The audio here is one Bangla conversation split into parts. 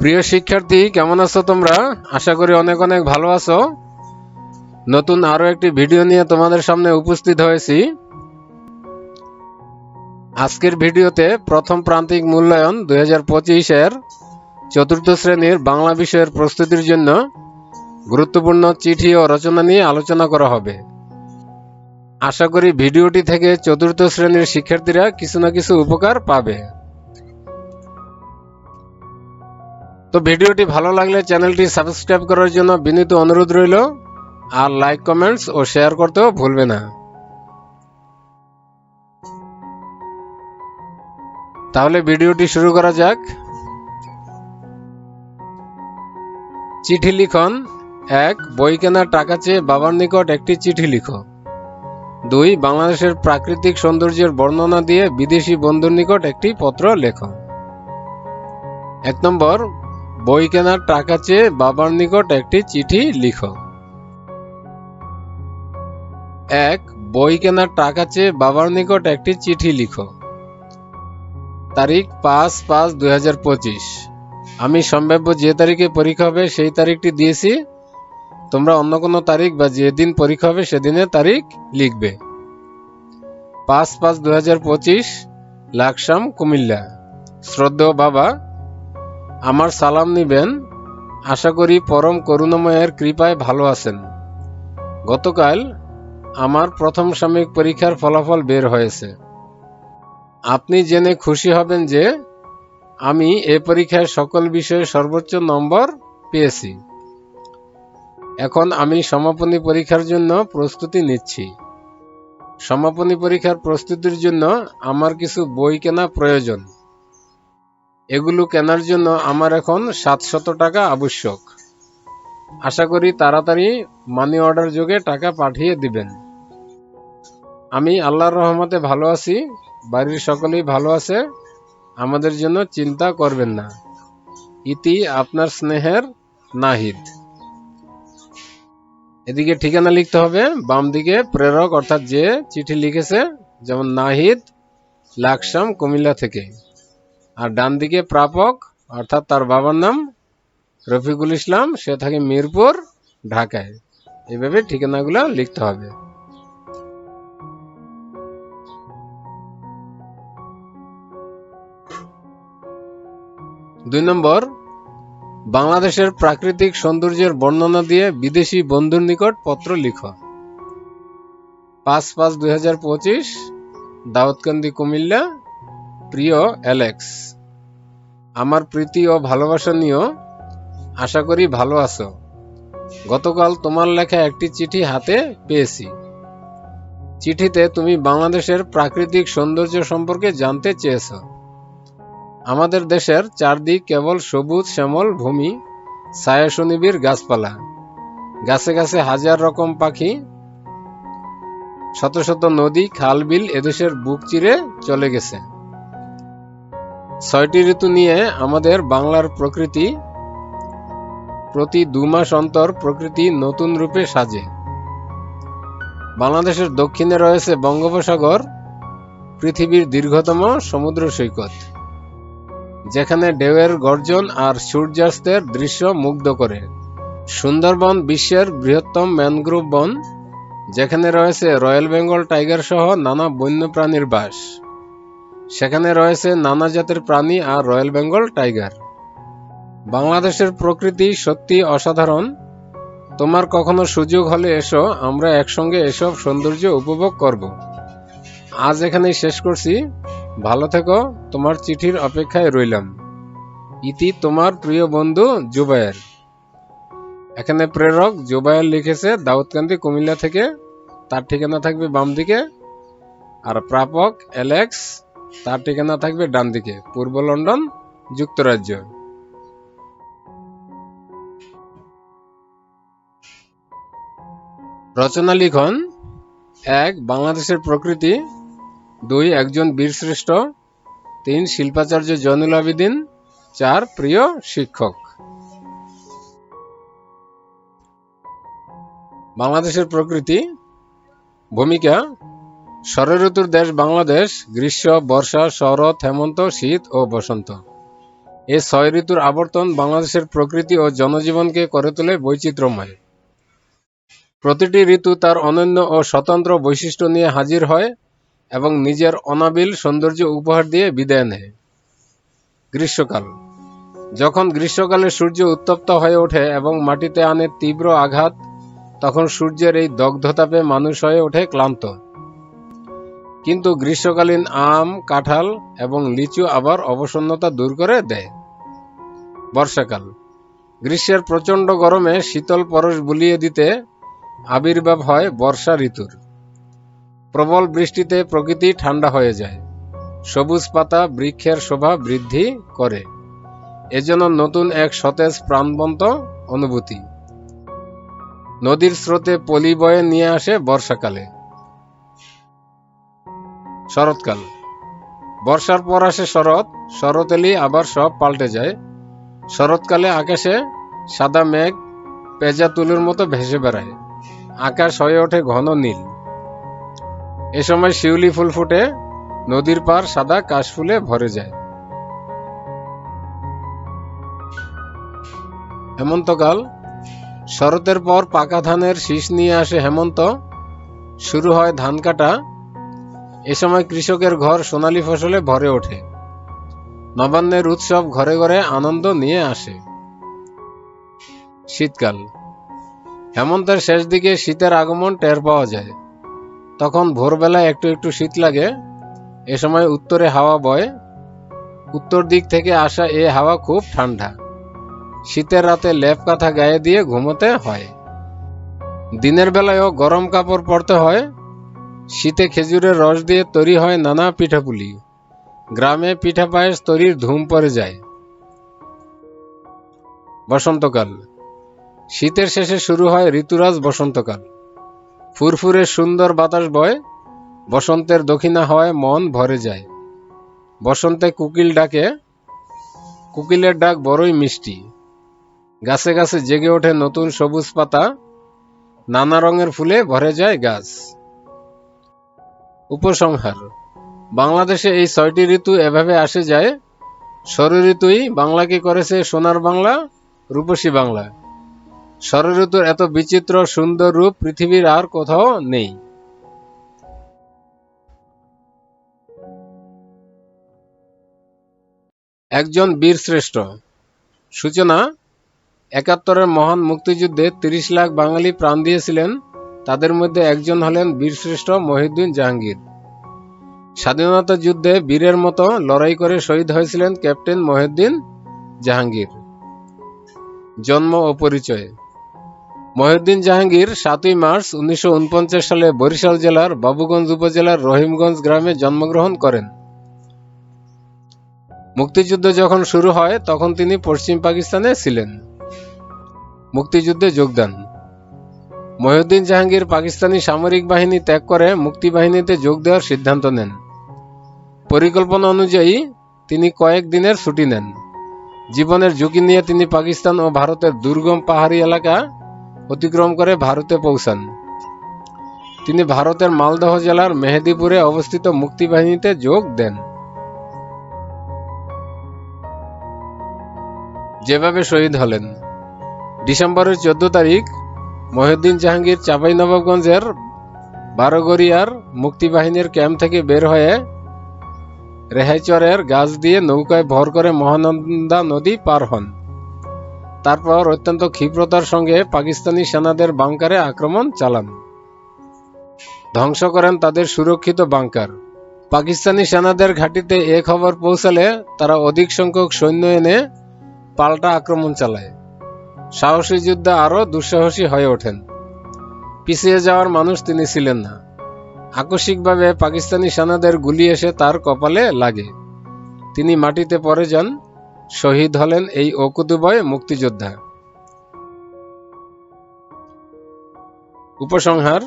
প্রিয় শিক্ষার্থী, কেমন আছো তোমরা? আশা করি অনেক অনেক ভালো আছো। নতুন আরও একটি ভিডিও নিয়ে তোমাদের সামনে উপস্থিত হয়েছি। আজকের ভিডিওতে প্রথম প্রান্তিক মূল্যায়ন দুই হাজার পঁচিশের চতুর্থ শ্রেণির বাংলা বিষয়ের প্রস্তুতির জন্য গুরুত্বপূর্ণ চিঠি ও রচনা নিয়ে আলোচনা করা হবে। আশা করি ভিডিওটি থেকে চতুর্থ শ্রেণির শিক্ষার্থীরা কিছু না কিছু উপকার পাবে। তো ভিডিওটি ভালো লাগলে চ্যানেলটি সাবস্ক্রাইব করার জন্য বিনীত অনুরোধ রইল। আর লাইক, কমেন্টস ও শেয়ার করতেও ভুলবে না। তাহলে ভিডিওটি শুরু করা যাক। চিঠি লিখন। এক, বই কেনার টাকা চেয়ে বাবার নিকট একটি চিঠি লিখো। দুই, বাংলাদেশের প্রাকৃতিক সৌন্দর্যের বর্ণনা দিয়ে বিদেশি বন্ধুর নিকট একটি পত্র লেখো। এক নম্বর বই কেনার টাকা চেয়ে বাবার নিকট একটি চিঠি লিখো। এক, বই কেনার টাকা চেয়ে বাবার নিকট একটি চিঠি লিখো। তারিখ পাঁচ পাঁচ দুই আমি সম্ভাব্য যে তারিখে পরীক্ষা হবে সেই তারিখটি দিয়েছি। তোমরা অন্য কোনো তারিখ বা যেদিন পরীক্ষা হবে সেদিনের তারিখ লিখবে। পাঁচ পাঁচ দুই হাজার পঁচিশ, লাকসাম কুমিল্লা। শ্রদ্ধেয় বাবা আমার সালাম নিবেন। আশা করি পরম করুণাময়ের কৃপায় ভালো আছেন। গতকাল আমার প্রথম সাময়িক পরীক্ষার ফলাফল বের হয়েছে। আপনি জেনে খুশি হবেন যে আমি এ পরীক্ষায় সকল বিষয়ে সর্বোচ্চ নম্বর পেয়েছি। এখন আমি সমাপনী পরীক্ষার জন্য প্রস্তুতি নিচ্ছি। সমাপনী পরীক্ষার প্রস্তুতির জন্য আমার কিছু বই কেনা প্রয়োজন। এগুলো কেনার জন্য আমার এখন সাতশত টাকা আবশ্যক। আশা করি তাড়াতাড়ি মানি অর্ডার যোগে টাকা পাঠিয়ে দিবেন। আমি আল্লাহর রহমতে ভালো আছি, বাড়ির সকলেই ভালো আছে, আমাদের জন্য চিন্তা করবেন না। ইতি আপনার স্নেহের নাহিদ। এদিকে ঠিকানা লিখতে হবে, বাম দিকে প্রেরক, অর্থাৎ যে চিঠি লিখেছে, যেমন নাহিদ, লাকসাম, কুমিল্লা থেকে। আর ডান দিকে প্রাপক, অর্থাৎ তার বাবার নাম রফিকুল ইসলাম, সে থাকে মিরপুর, ঢাকায়। এইভাবে ঠিকানাগুলো লিখতে হবে। দুই নম্বর, বাংলাদেশের প্রাকৃতিক সৌন্দর্যের বর্ণনা দিয়ে বিদেশি বন্ধুর নিকট পত্র লিখো। পাঁচ পাঁচ দুই হাজার পঁচিশ, দাউদকান্দি কুমিল্লা প্রিয় অ্যালেক্স, আমার প্রীতি ও ভালোবাসা নিয়েও আশা করি ভালো আছো। গতকাল তোমার লেখা একটি চিঠি হাতে পেয়েছি। চিঠিতে তুমি বাংলাদেশের প্রাকৃতিক সৌন্দর্য সম্পর্কে জানতে চেয়েছ। আমাদের দেশের চারদিক কেবল সবুজ শ্যামল ভূমি, ছায়া সুনিবিড় গাছপালা। গাছে গাছে হাজার রকম পাখি, শত শত নদী খাল বিল এদেশের বুক চিরে চলে গেছে। ছয়টি ঋতু নিয়ে আমাদের বাংলার প্রকৃতি প্রতি দু মাস অন্তর প্রকৃতি নতুন রূপে সাজে। বাংলাদেশের দক্ষিণে রয়েছে বঙ্গোপসাগর, পৃথিবীর দীর্ঘতম সমুদ্র সৈকত, যেখানে ঢেউয়ের গর্জন আর সূর্যাস্তের দৃশ্য মুগ্ধ করে। সুন্দরবন বিশ্বের বৃহত্তম ম্যানগ্রোভ বন, যেখানে রয়েছে রয়্যাল বেঙ্গল টাইগার সহ নানা বন্যপ্রাণীর বাস। সেখানে রয়েছে নানা জাতের প্রাণী আর রয়্যাল বেঙ্গল টাইগার। বাংলাদেশের প্রকৃতি সত্যি অসাধারণ। তোমার কখনো সুযোগ হলে এসো, আমরা একসঙ্গে এসব সৌন্দর্য উপভোগ করব। আজ এখানেই শেষ করছি। ভালো থেকো, তোমার চিঠির অপেক্ষায় রইলাম। ইতি তোমার প্রিয় বন্ধু জুবায়ের। এখানে প্রেরক জুবায়ের লিখেছে, দাউদকান্দি, কুমিল্লা থেকে। তার ঠিকানা থাকবে বাম দিকে আর প্রাপক অ্যালেক্স তার ঠিকানা থাকবে ডান দিকে, পূর্ব লন্ডন, যুক্তরাজ্য। রচনা লিখন, এক, বাংলাদেশের প্রকৃতি, দুই, একজন বীরশ্রেষ্ঠ, তিন, শিল্পাচার্য জয়নুল আবেদিন, চার, প্রিয় শিক্ষক। বাংলাদেশের প্রকৃতি, ভূমিকা ষড়ঋতুর দেশ বাংলাদেশ, গ্রীষ্ম, বর্ষা, শরৎ, হেমন্ত, শীত ও বসন্ত। এই ছয় ঋতুর আবর্তন বাংলাদেশের প্রকৃতি ও জনজীবনকে করে তোলে বৈচিত্র্যময়। প্রতিটি ঋতু তার অনন্য ও স্বতন্ত্র বৈশিষ্ট্য নিয়ে হাজির হয় এবং নিজের অনাবিল সৌন্দর্য উপহার দিয়ে বিদায় নেয়। গ্রীষ্মকাল। যখন গ্রীষ্মকালে সূর্য উত্তপ্ত হয়ে ওঠে এবং মাটিতে আনে তীব্র আঘাত, তখন সূর্যের এই দগ্ধতাপে মানুষ হয়ে ওঠে ক্লান্ত। কিন্তু গ্রীষ্মকালীন আম, কাঁঠাল এবং লিচু আবার অবসন্নতা দূর করে দেয়। বর্ষাকাল। গ্রীষ্মের প্রচণ্ড গরমে শীতল পরশ বুলিয়ে দিতে আবির্ভাব হয় বর্ষা ঋতুর। প্রবল বৃষ্টিতে প্রকৃতি ঠান্ডা হয়ে যায়। সবুজ পাতা বৃক্ষের শোভা বৃদ্ধি করে। এজন্য নতুন এক সতেজ প্রাণবন্ত অনুভূতি। নদীর স্রোতে পলি বয়ে নিয়ে আসে বর্ষাকালে। শরৎকাল। বর্ষার পর আসে শরৎ শরৎ এলেই আবার সব পাল্টে যায়। শরৎকালে আকাশে সাদা মেঘ পেঁজা তুলোর মতো ভেসে বেড়ায়। আকাশ হয়ে ওঠে ঘন নীল। এ সময় শিউলি ফুল ফুটে, নদীর পার সাদা কাশফুলে ভরে যায়। হেমন্তকাল, শরতের পর পাকা ধানের শীষ নিয়ে আসে হেমন্ত। শুরু হয় ধান কাটা এ সময় কৃষকের ঘর সোনালী ফসলে ভরে ওঠে। নবান্নের উৎসব ঘরে ঘরে আনন্দ নিয়ে আসে। শীতকাল। হেমন্তের শেষ দিকে শীতের আগমন টের পাওয়া যায়। তখন ভোরবেলায় একটু একটু শীত লাগে। এ সময় উত্তরে হাওয়া বয়। উত্তর দিক থেকে আসা এ হাওয়া খুব ঠান্ডা। শীতের রাতে লেপ কাঁথা গায়ে দিয়ে ঘুমোতে হয়। দিনের বেলায়ও গরম কাপড় পরতে হয়। শীতে খেজুরের রস দিয়ে তৈরি হয় নানা পিঠাপুলি। গ্রামে পিঠা পায়েস তৈরির ধুম পড়ে যায়। বসন্তকাল। শীতের শেষে শুরু হয় ঋতুরাজ বসন্তকাল। ফুরফুরে সুন্দর বাতাস বয়, বসন্তের দক্ষিণা হওয়ায় মন ভরে যায়। বসন্তে কুকিল ডাকে, কুকিলের ডাক বড়ই মিষ্টি। গাছে গাছে জেগে ওঠে নতুন সবুজ পাতা, নানা রঙের ফুলে ভরে যায় গাছ। উপসংহার। বাংলাদেশে এই ছয়টি ঋতু এভাবে আসে যায় ষড় ঋতুই বাংলাকে করেছে সোনার বাংলা, রূপসী বাংলা। ষড় ঋতুর এত বিচিত্র, সুন্দর রূপ পৃথিবীর আর কোথাও নেই। একজন বীর শ্রেষ্ঠ সূচনা, একাত্তরের মহান মুক্তিযুদ্ধে তিরিশ লাখ বাঙালি প্রাণ দিয়েছিলেন তাদের মধ্যে একজন হলেন বীরশ্রেষ্ঠ মহিউদ্দিন জাহাঙ্গীর। স্বাধীনতা যুদ্ধে বীরের মতো লড়াই করে শহীদ হয়েছিলেন ক্যাপ্টেন মহিউদ্দিন জাহাঙ্গীর। জন্ম ও পরিচয়। মহিউদ্দিন জাহাঙ্গীর সাতই মার্চ উনিশশো উনপঞ্চাশ সালে বরিশাল জেলার বাবুগঞ্জ উপজেলার রহিমগঞ্জ গ্রামে জন্মগ্রহণ করেন। মুক্তিযুদ্ধ যখন শুরু হয়, তখন তিনি পশ্চিম পাকিস্তানে ছিলেন। মুক্তিযুদ্ধে যোগদান। মহিউদ্দিন জাহাঙ্গীর পাকিস্তানি সামরিক বাহিনী ত্যাগ করে মুক্তিবাহিনীতে যোগ দেওয়ার সিদ্ধান্ত নেন। পরিকল্পনা অনুযায়ী তিনি কয়েক দিনের ছুটি নেন। জীবনের ঝুঁকি নিয়ে তিনি পাকিস্তান ও ভারতের দুর্গম পাহাড়ি এলাকা অতিক্রম করে ভারতে পৌঁছান। তিনি ভারতের মালদহ জেলার মেহেদিপুরে অবস্থিত মুক্তিবাহিনীতে যোগ দেন। যেভাবে শহীদ হলেন। ডিসেম্বরের চোদ্দ তারিখ মহিউদ্দিন জাহাঙ্গীর চাঁপাইনবাবগঞ্জের বারোগড়িয়ার মুক্তিবাহিনীর ক্যাম্প থেকে বের হয়ে রেহাইচরের গাছ দিয়ে নৌকায় ভর করে মহানন্দা নদী পার হন। তারপর অত্যন্ত ক্ষিপ্রতার সঙ্গে পাকিস্তানি সেনাদের বাংকারে আক্রমণ চালান। ধ্বংস করেন তাদের সুরক্ষিত বাংকার। পাকিস্তানি সেনাদের ঘাঁটিতে এ খবর পৌঁছালে তারা অধিক সংখ্যক সৈন্য এনে পাল্টা আক্রমণ চালায়। সাহসী যোদ্ধা আরও দুঃসাহসী হয়ে ওঠেন। পিছিয়ে যাওয়ার মানুষ তিনি ছিলেন না। আকস্মিকভাবে পাকিস্তানি সেনাদের গুলি এসে তার কপালে লাগে। তিনি মাটিতে পড়ে যান। শহীদ হলেন এই অকুতুবয় মুক্তিযোদ্ধা। উপসংহার,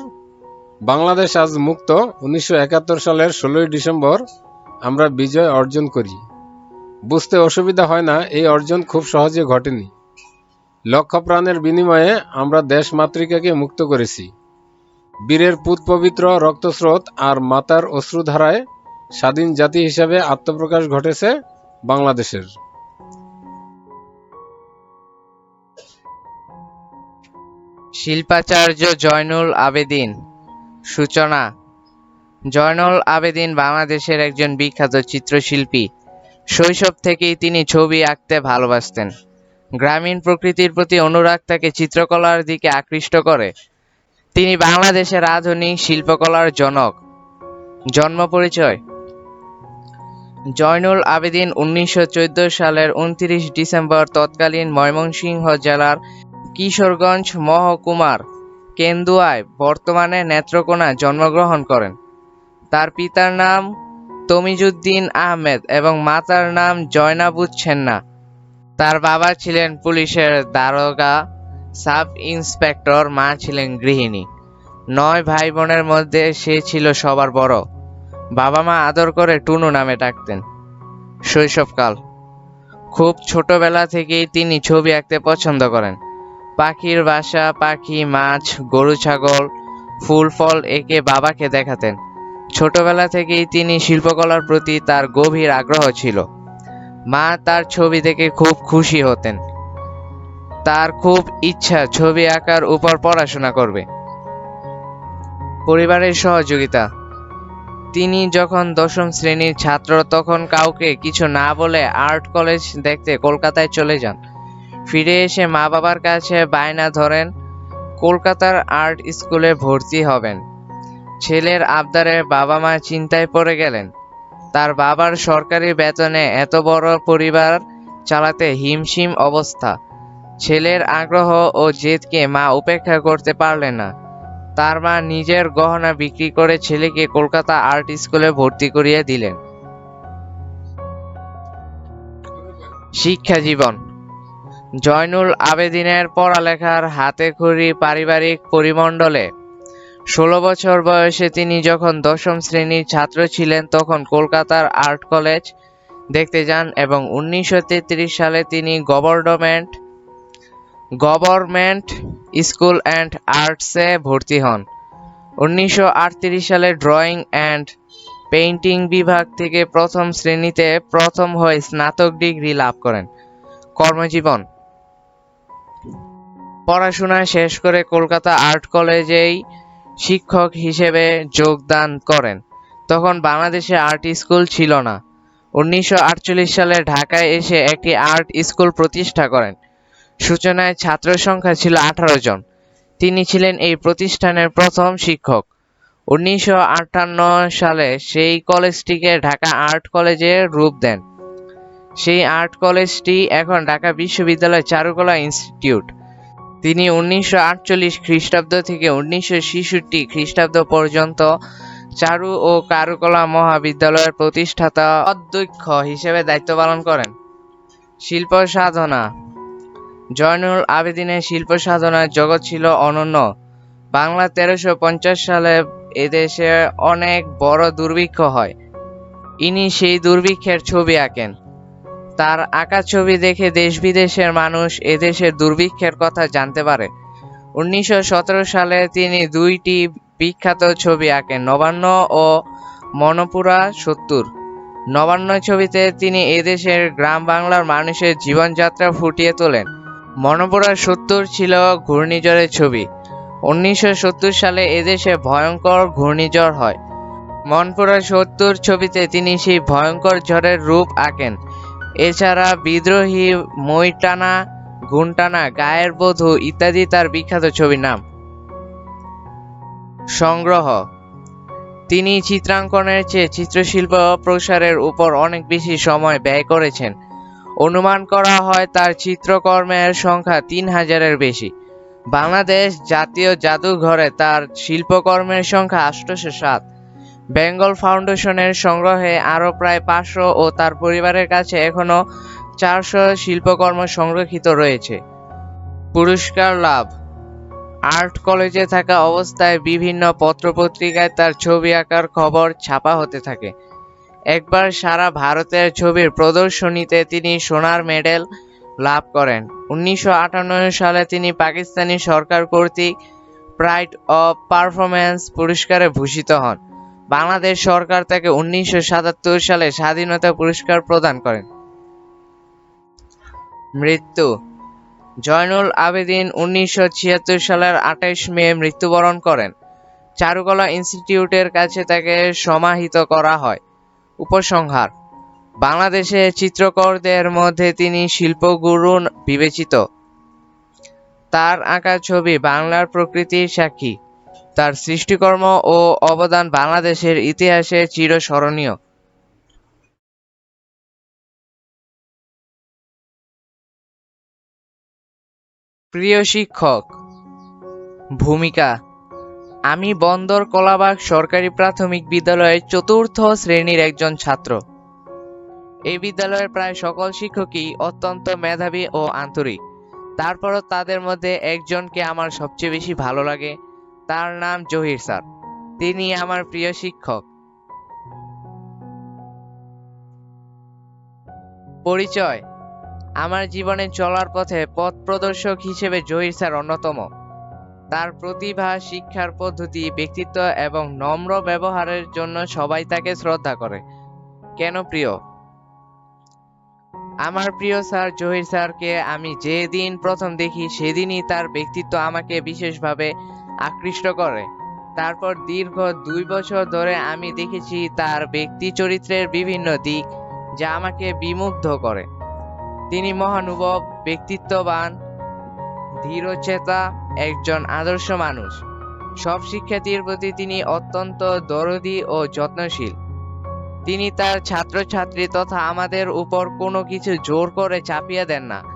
বাংলাদেশ আজ মুক্ত। উনিশশো একাত্তর সালের ষোলোই ডিসেম্বর আমরা বিজয় অর্জন করি। বুঝতে অসুবিধা হয় না, এই অর্জন খুব সহজে ঘটেনি। লক্ষ প্রাণের বিনিময়ে আমরা দেশ মাতৃকাকে মুক্ত করেছি। বীরের পুত পবিত্র রক্তস্রোত আর মাতার অশ্রুধারায় স্বাধীন জাতি হিসাবে আত্মপ্রকাশ ঘটেছে বাংলাদেশের। শিল্পাচার্য জয়নুল আবেদিন, সূচনা। জয়নুল আবেদিন বাংলাদেশের একজন বিখ্যাত চিত্রশিল্পী। শৈশব থেকেই তিনি ছবি আঁকতে ভালোবাসতেন। গ্রামীণ প্রকৃতির প্রতি অনুরাগ তাকে চিত্রকলার দিকে আকৃষ্ট করে। তিনি বাংলাদেশের আধুনিক শিল্পকলার জনক। জন্ম পরিচয়? জয়নুল আবেদিন উনিশশো চোদ্দ সালের উনত্রিশ ডিসেম্বর তৎকালীন ময়মনসিংহ জেলার কিশোরগঞ্জ মহকুমার কেন্দুয়ায় বর্তমানে নেত্রকোনা জন্মগ্রহণ করেন। তার পিতার নাম তমিজুদ্দিন আহমেদ এবং মাতার নাম জয়নাবুদ সেন্না। তার বাবা ছিলেন পুলিশের দারোগা, সাব ইন্সপেক্টর, মা ছিলেন গৃহিণী। নয় ভাই বোনের মধ্যে সে ছিল সবার বড়। বাবা মা আদর করে টুনু নামে ডাকতেন। শৈশবকাল। খুব ছোটবেলা থেকেই তিনি ছবি আঁকতে পছন্দ করেন। পাখির বাসা, পাখি, মাছ, গরু, ছাগল, ফুল, ফল একে বাবাকে দেখাতেন। ছোটবেলা থেকেই তিনি শিল্পকলার প্রতি তার গভীর আগ্রহ ছিল। মা তার ছবি দেখে খুব খুশি হতেন। তার খুব ইচ্ছা ছবি আঁকার উপর পড়াশোনা করবে। পরিবারের সহযোগিতা। তিনি যখন দশম শ্রেণির ছাত্র, তখন কাউকে কিছু না বলে আর্ট কলেজ দেখতে কলকাতায় চলে যান। ফিরে এসে মা বাবার কাছে বায়না ধরেন, কলকাতার আর্ট স্কুলে ভর্তি হবেন। ছেলের আবদারে বাবা মা চিন্তায় পড়ে গেলেন। তার বাবার সরকারি বেতনে এত বড় পরিবার চালাতে হিমশিম অবস্থা। ছেলের আগ্রহ ও জেদকে মা উপেক্ষা করতে পারলেন না। তার মা নিজের গহনা বিক্রি করে ছেলেকে কলকাতা আর্ট স্কুলে ভর্তি করিয়ে দিলেন। শিক্ষা জীবন। জয়নুল আবেদিনের পড়ালেখার হাতে খড়ি পারিবারিক পরিমণ্ডলে ষোলো বছর বয়সে তিনি যখন দশম শ্রেণির ছাত্র ছিলেন, তখন কলকাতার আর্ট কলেজ দেখতে যান এবং উনিশশো তেত্রিশ সালে তিনি গভর্নমেন্ট গভর্নমেন্ট স্কুল অ্যান্ড আর্টসে ভর্তি হন। উনিশশো আটত্রিশ সালে ড্রয়িং অ্যান্ড পেইন্টিং বিভাগ থেকে প্রথম শ্রেণীতে প্রথম হয়ে স্নাতক ডিগ্রি লাভ করেন। কর্মজীবন। পড়াশোনা শেষ করে কলকাতা আর্ট কলেজেই শিক্ষক হিসেবে যোগদান করেন। তখন বাংলাদেশে আর্ট স্কুল ছিল না। উনিশশো আটচল্লিশ সালে ঢাকায় এসে একটি আর্ট স্কুল প্রতিষ্ঠা করেন। সূচনায় ছাত্র সংখ্যা ছিল আঠারো জন। তিনি ছিলেন এই প্রতিষ্ঠানের প্রথম শিক্ষক। উনিশশো আটান্ন সালে সেই কলেজটিকে ঢাকা আর্ট কলেজে রূপ দেন। সেই আর্ট কলেজটি এখন ঢাকা বিশ্ববিদ্যালয় চারুকলা ইনস্টিটিউট তিনি উনিশশো আটচল্লিশ খ্রিস্টাব্দ থেকে উনিশশো ছেষট্টি খ্রিস্টাব্দ পর্যন্ত চারু ও কারুকলা মহাবিদ্যালয়ের প্রতিষ্ঠাতা অধ্যক্ষ হিসেবে দায়িত্ব পালন করেন। শিল্প সাধনা। জয়নুল আবেদিনের শিল্প সাধনার জগৎ ছিল অনন্য। বাংলা তেরোশো পঞ্চাশ সালে এদেশে অনেক বড় দুর্ভিক্ষ হয়। ইনি সেই দুর্ভিক্ষের ছবি আঁকেন। তার আঁকা ছবি দেখে দেশ বিদেশের মানুষ এদেশের দুর্ভিক্ষের কথা জানতে পারে। উনিশশো সতেরো সালে তিনি দুইটি বিখ্যাত ছবি আঁকেন, নবান্ন ও মনপুরা সত্তর। নবান্ন ছবিতে তিনি এদেশের গ্রাম বাংলার মানুষের জীবনযাত্রা ফুটিয়ে তোলেন। মনপুরা সত্তর ছিল ঘূর্ণিঝড়ের ছবি। উনিশশো সত্তর সালে এদেশে ভয়ঙ্কর ঘূর্ণিঝড় হয়। মনপুরা সত্তর ছবিতে তিনি সেই ভয়ঙ্কর ঝড়ের রূপ আঁকেন। এছাড়া বিদ্রোহী মইটানা ঘুনটানা গায়ের বধূ ইত্যাদি তার বিখ্যাত ছবির নাম। সংগ্রহ। তিনি চিত্রাঙ্কনের চেয়ে চিত্রশিল্প প্রসারের উপর অনেক বেশি সময় ব্যয় করেছেন। অনুমান করা হয় তার চিত্রকর্মের সংখ্যা তিন হাজারের বেশি। বাংলাদেশ জাতীয় জাদুঘরে তার শিল্পকর্মের সংখ্যা আষ্টশো সাত। বেঙ্গল ফাউন্ডেশনের সংগ্রহে আরও প্রায় পাঁচশো ও তার পরিবারের কাছে এখনও চারশো শিল্পকর্ম সংরক্ষিত রয়েছে। পুরস্কার লাভ। আর্ট কলেজে থাকা অবস্থায় বিভিন্ন পত্রপত্রিকায় তার ছবি আঁকার খবর ছাপা হতে থাকে। একবার সারা ভারতের ছবির প্রদর্শনীতে তিনি সোনার মেডেল লাভ করেন। উনিশশো আটান্ন সালে তিনি পাকিস্তানি সরকার কর্তৃক প্রাইড অফ পারফরম্যান্স পুরস্কারে ভূষিত হন। বাংলাদেশ সরকার তাকে উনিশশো সাতাত্তর সালে স্বাধীনতা পুরস্কার প্রদান করেন। মৃত্যু। জয়নুল আবেদিন উনিশশো ছিয়াত্তর সালের আঠাইশ মে মৃত্যুবরণ করেন। চারুকলা ইনস্টিটিউটের কাছে তাকে সমাহিত করা হয়। উপসংহার। বাংলাদেশে চিত্রকরদের মধ্যে তিনি শিল্পগুরু বিবেচিত। তার আঁকা ছবি বাংলার প্রকৃতির সাক্ষী। তার সৃষ্টিকর্ম ও অবদান বাংলাদেশের ইতিহাসে চিরস্মরণীয়। প্রিয় শিক্ষক, ভূমিকা, আমি বন্দর কলাবাগ সরকারি প্রাথমিক বিদ্যালয়ের চতুর্থ শ্রেণির একজন ছাত্র। এই বিদ্যালয়ের প্রায় সকল শিক্ষকই অত্যন্ত মেধাবী ও আন্তরিক। তারপরও তাদের মধ্যে একজনকে আমার সবচেয়ে বেশি ভালো লাগে তার নাম জহির স্যার। তিনি আমার প্রিয় শিক্ষক। পরিচয়। আমার জীবনে চলার পথে পথ প্রদর্শক হিসেবে জহির স্যার অন্যতম। তার প্রতিভা, শিক্ষার পদ্ধতি, ব্যক্তিত্ব এবং নম্র ব্যবহারের জন্য সবাই তাকে শ্রদ্ধা করে। কেন প্রিয়? আমার প্রিয় স্যার জহির স্যারকে আমি যেদিন প্রথম দেখি, সেদিনই তার ব্যক্তিত্ব আমাকে বিশেষভাবে আকৃষ্ট করে। তারপর দীর্ঘ দুই বছর ধরে আমি দেখেছি তার ব্যক্তি চরিত্রের বিভিন্ন দিক যা আমাকে বিমুগ্ধ করে। তিনি মহানুভব, ব্যক্তিত্ববান, ধীরচেতা, একজন আদর্শ মানুষ। সব শিক্ষার্থীর প্রতি তিনি অত্যন্ত দরদি ও যত্নশীল। তিনি তার ছাত্রছাত্রী তথা আমাদের উপর কোনো কিছু জোর করে চাপিয়ে দেন না।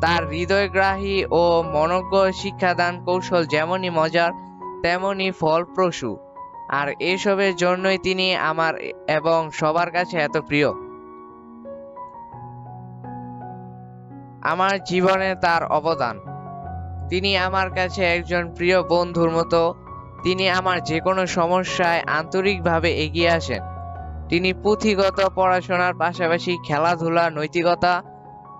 তার হৃদয়গ্রাহী ও মনজ্ঞ শিক্ষাদান কৌশল যেমনই মজার, তেমনই ফলপ্রসূ। আর এসবের জন্যই তিনি আমার এবং সবার কাছে এত প্রিয়। আমার জীবনে তার অবদান। তিনি আমার কাছে একজন প্রিয় বন্ধুর মতো। তিনি আমার যে কোনো সমস্যায় আন্তরিকভাবে এগিয়ে আসেন। তিনি পুঁথিগত পড়াশোনার পাশাপাশি খেলাধুলা নৈতিকতা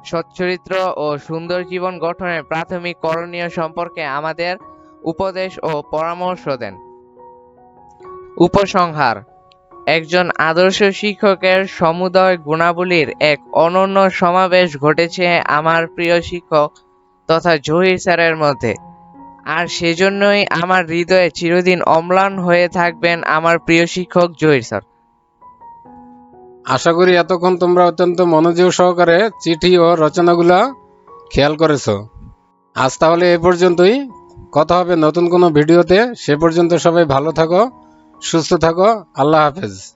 সচ্চরিত্র ও সুন্দর জীবন গঠনের প্রাথমিক করণীয় সম্পর্কে আমাদের উপদেশ ও পরামর্শ দেন। উপসংহার। একজন আদর্শ শিক্ষকের সমুদয় গুণাবলীর এক অনন্য সমাবেশ ঘটেছে আমার প্রিয় শিক্ষক তথা জহির স্যারের মধ্যে। আর সেজন্যই আমার হৃদয়ে চিরদিন অম্লান হয়ে থাকবেন আমার প্রিয় শিক্ষক জহির স্যার। আশা করি এতক্ষণ তোমরা অত্যন্ত মনোযোগ সহকারে চিঠি ও রচনাগুলা খেয়াল করেছ। আজ তাহলে এ পর্যন্তই। কথা হবে নতুন কোনো ভিডিওতে। সে পর্যন্ত সবাই ভালো থাকো, সুস্থ থাকো। আল্লাহ হাফেজ।